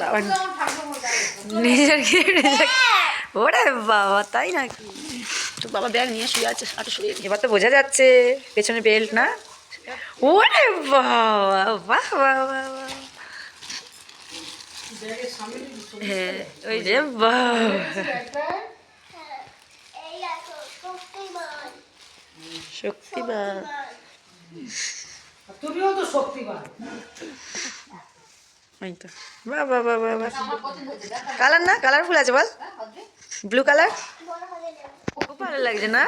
বাবা নিজের ওরে বাবা তাই নাকি? তো বাবা ব্যাগ নিয়ে শুয়ে আছে আটু শুয়ে এবার তো বোঝা যাচ্ছে পেছনে বেল্ট না। ওরে বাবা বাহ বাহ। হ্যাঁ ওই যে শক্তিমান। শক্তিমান। তুমিও তো তো। বাহ বাহ বাহ বাহ বাহ কালার না? কালারফুল আছে বল। ব্লু কালার বড় হলে নেব। খুব ভালো লাগছে না?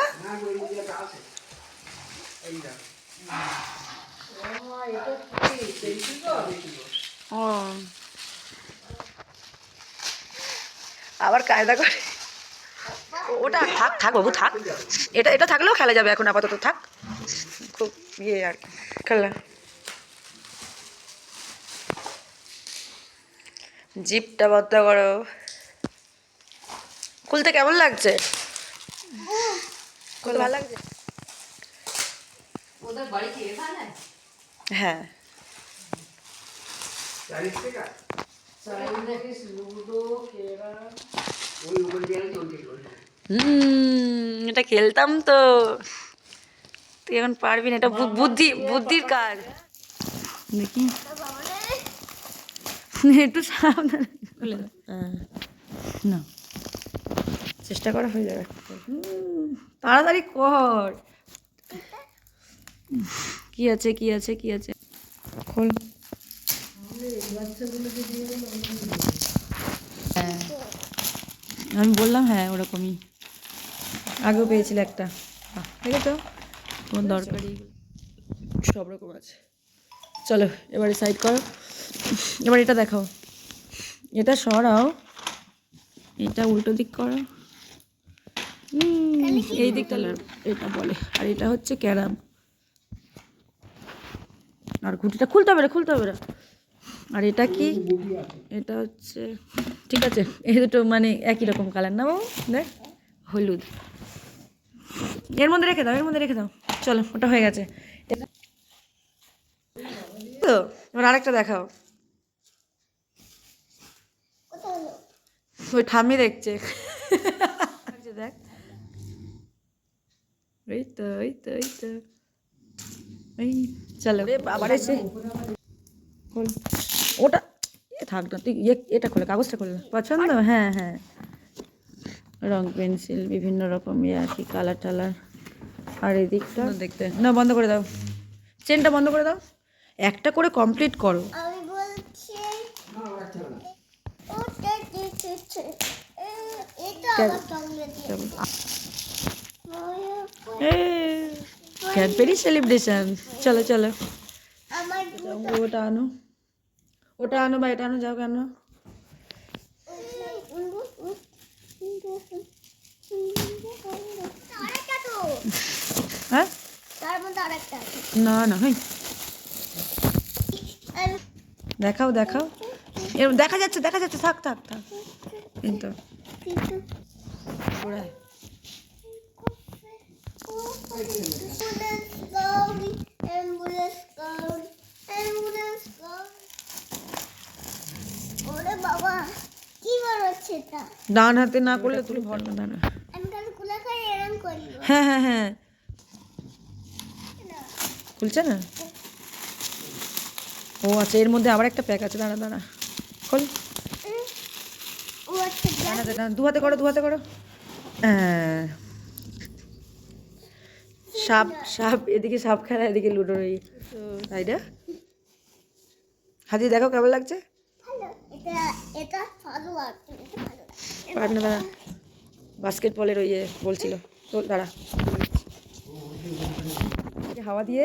ও। আবার কায়দা করে। ওটা থাক থাক বাবু থাক। এটা এটা থাকলেও খেলা যাবে এখন আপাতত থাক। খুব ইয়ে আর জিপটা বদ্ধ করো। খুলতে কেমন লাগছে? ভালো লাগছে? হ্যাঁ। এটা খেলতাম তো। তুই এখন পারবি না এটা বুদ্ধি বুদ্ধির কাজ। দেখি। একটু সাবধানে। না। চেষ্টা করা হয়ে যাবে। তাড়াতাড়ি কর। কি আছে কি আছে কি আছে? খোল। হ্যাঁ। আমি বললাম হ্যাঁ ওরকমই। আগেও পেয়েছিল একটা। বাহ, দেখেছ? তোমার দরকারি সব রকম আছে। চলো, এবারে সাইড করো। এবার এটা দেখাও। এটা সরাও। এটা উল্টো দিক করো। এই দিক লা- এটা বলে। আর এটা হচ্ছে ক্যারাম। আর ঘুটিটা খুলতে হবে খুলতে হবে আর এটা কি? এটা হচ্ছে ঠিক আছে, এই দুটো মানে একই রকম কালার না বাবু দেখ। হলুদ। এর মধ্যে রেখে দাও, এর মধ্যে রেখে দাও। চলো ওটা হয়ে গেছে। তো এবার আরেকটা দেখাও। ওই ঠাম্মি দেখছে। দেখ তো তো তো। এই চলো। রে বাবার এসে ওটা এ থাক না তুই ইয়ে- এটা খোলে কাগজটা খোলে। পছন্দ? হ্যাঁ হ্যাঁ। রং পেন্সিল বিভিন্ন রকম ইয়ে আর কি কালার টালার। আর এদিকটা? দেখতে। না বন্ধ করে দাও। চেনটা বন্ধ করে দাও। একটা করে কমপ্লিট করো। আমি বলছি ক্যাডবেরি সেলিব্রেশন চলো চলো। আমার ওটা আনো। ওটা আনো বা এটা আনো যাও কেন আরেকটা তো হ্যাঁ তার মধ্যে আরেকটা আছে না না হই দেখাও দেখাও। এর দেখা যাচ্ছে দেখা যাচ্ছে। থাক থাক থাক। কিন্তু ডান হাতে না করলে তুমি ভর না হ্যাঁ হ্যাঁ হ্যাঁ। খুলছে না? ও আচ্ছা এর মধ্যে আবার একটা প্যাক আছে দাঁড়া দাঁড়া খোল। দু হাতে করো দু হাতে করো। হ্যাঁ। সাপ সাপ এদিকে সাপ খেলা এদিকে লুডোর এই তাই না? হাতি দেখো কেমন লাগছে? ভালো এটা এটা ভালো লাগছে এটা ভালো লাগছে। পার না দাঁড়া। বাস্কেট বলের ওই বলছিল। তো দাঁড়া। হাওয়া দিয়ে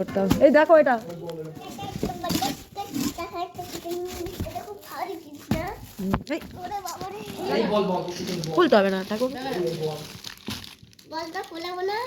করতে হবে। এই দেখো এটা। খুলতে হবে না দেখো বলটা খোলা বলা।